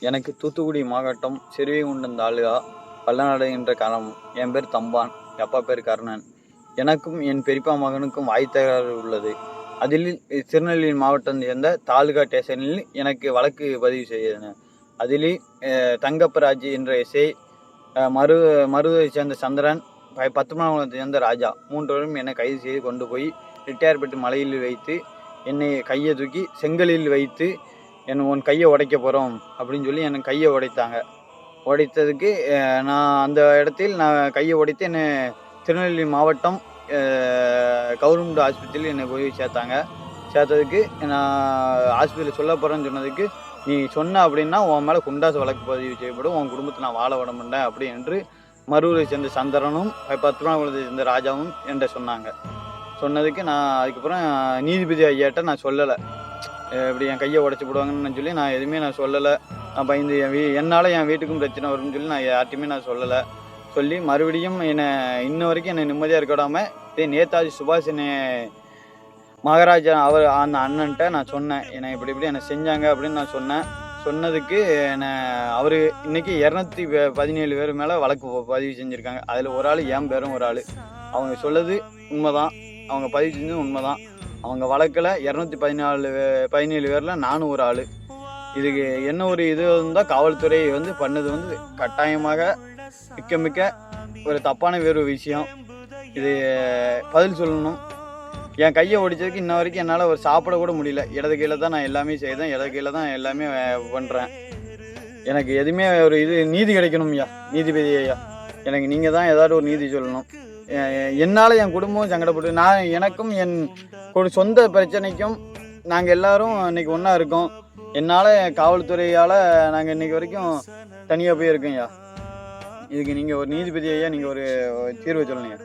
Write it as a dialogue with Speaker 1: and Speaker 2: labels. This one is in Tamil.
Speaker 1: எனக்கு தூத்துக்குடி மாவட்டம் சிறுவைகுண்டம் தாலுகா பல்லநாடு என்ற கிராமம் என் பேர் தம்பான். அப்பா பேர் கர்ணன். எனக்கும் என் பெரியப்பா மகனுக்கும் வாய்த்தகராறு உள்ளது. அதில் திருநெல்வேலி மாவட்டம் சேர்ந்த தாலுகா ஸ்டேஷனில் எனக்கு வழக்கு பதிவு செய்தன அதில் தங்கப்பராஜ் என்ற இசை மரு மருதை சேர்ந்த சந்திரன் ப- பத்துமணகுளத்தை சேர்ந்த ராஜா மூன்றுவரும் என்னை கைது செய்து கொண்டு போய் ரிட்டையர்பெட்டு மலையில் வைத்து என்னை கையை தூக்கி செங்கலில் வைத்து என் உன் கையை உடைக்க போகிறோம் அப்படின்னு சொல்லி என் கையை உடைத்தாங்க. உடைத்ததுக்கு நான் அந்த இடத்தில் நான் கையை உடைத்து என்னை திருநெல்வேலி மாவட்டம் கவர்மெண்ட் ஆஸ்பத்திரியில் என்னை போய் சேர்த்தாங்க. சேர்த்ததுக்கு நான் ஆஸ்பத்திரியில் சொல்ல போகிறேன்னு சொன்னதுக்கு நீ சொன்ன அப்படின்னா உன் மேலே குண்டாசு வழக்கு பதிவு செய்யப்படும். உன் குடும்பத்தை நான் வாழ விட மாட்டேன் அப்படி என்று மருவூரை சேர்ந்த சந்திரனும் பத்மநாபகுலத்தை சேர்ந்த ராஜாவும் என்கிட்ட சொன்னாங்க. சொன்னதுக்கு நான் அதுக்கப்புறம் நீதிபதி ஐயாட்ட நான் சொல்லலை. இப்படி என் கையை உடச்சி போடுவாங்கன்னு சொல்லி நான் எதுவுமே நான் சொல்லலை. நான் பயந்து என் வீ என்னால் என் வீட்டுக்கும் பிரச்சனை வரும்னு சொல்லி நான் யார்ட்டையுமே நான் சொல்லலை. சொல்லி மறுபடியும் என்னை இன்ன வரைக்கும் என்னை நிம்மதியாக இருக்க விடாமல் இதே நேதாஜி சுபாஷ் என்னை மகாராஜா அவர் அந்த அண்ணன்ட்ட நான் சொன்னேன். என்னை இப்படி இப்படி என்னை செஞ்சாங்க அப்படின்னு நான் சொன்னேன். சொன்னதுக்கு என்னை அவர் இன்னைக்கு இரநூத்தி பதினேழு பேர் மேலே வழக்கு பதிவு செஞ்சுருக்காங்க. அதில் ஒரு ஆள் என் பேரும் ஒரு ஆள். அவங்க சொல்லது உண்மைதான். அவங்க பதிவு செஞ்சது உண்மைதான். அவங்க வழக்கில் இரநூத்தி பதினாலு பதினேழு பேரில் நானும் ஒரு ஆள். இதுக்கு என்ன ஒரு இது இருந்தால் காவல்துறை வந்து பண்ணது வந்து கட்டாயமாக மிக்க மிக்க ஒரு தப்பான வேறு விஷயம். இது பதில் சொல்லணும். என் கையை ஒடிச்சதுக்கு இன்ன வரைக்கும் என்னால் ஒரு சாப்பிட கூட முடியல. இடது கீழே தான் நான் எல்லாமே செய்தேன். இடது கீழே தான் எல்லாமே பண்ணுறேன் எனக்கு எதுவுமே ஒரு இது நீதி கிடைக்கணும் ஐயா. நீதிபதி ஐயா. எனக்கு நீங்கள் தான் ஏதாவது ஒரு நீதி சொல்லணும். என்னால் என் குடும்பம் சங்கடப்பட்டு நான் எனக்கும் என் ஒரு சொந்த பிரச்சனைக்கும் நாங்கள் எல்லாரும் இன்னைக்கு ஒன்றா இருக்கோம். என்னால் காவல்துறையால் நாங்கள் இன்னைக்கு வரைக்கும் தனியாக போய் இருக்கோம் ஐயா. இதுக்கு நீங்கள் ஒரு நீதிபதி ஐயா நீங்கள் ஒரு தீர்வு சொல்லுங்க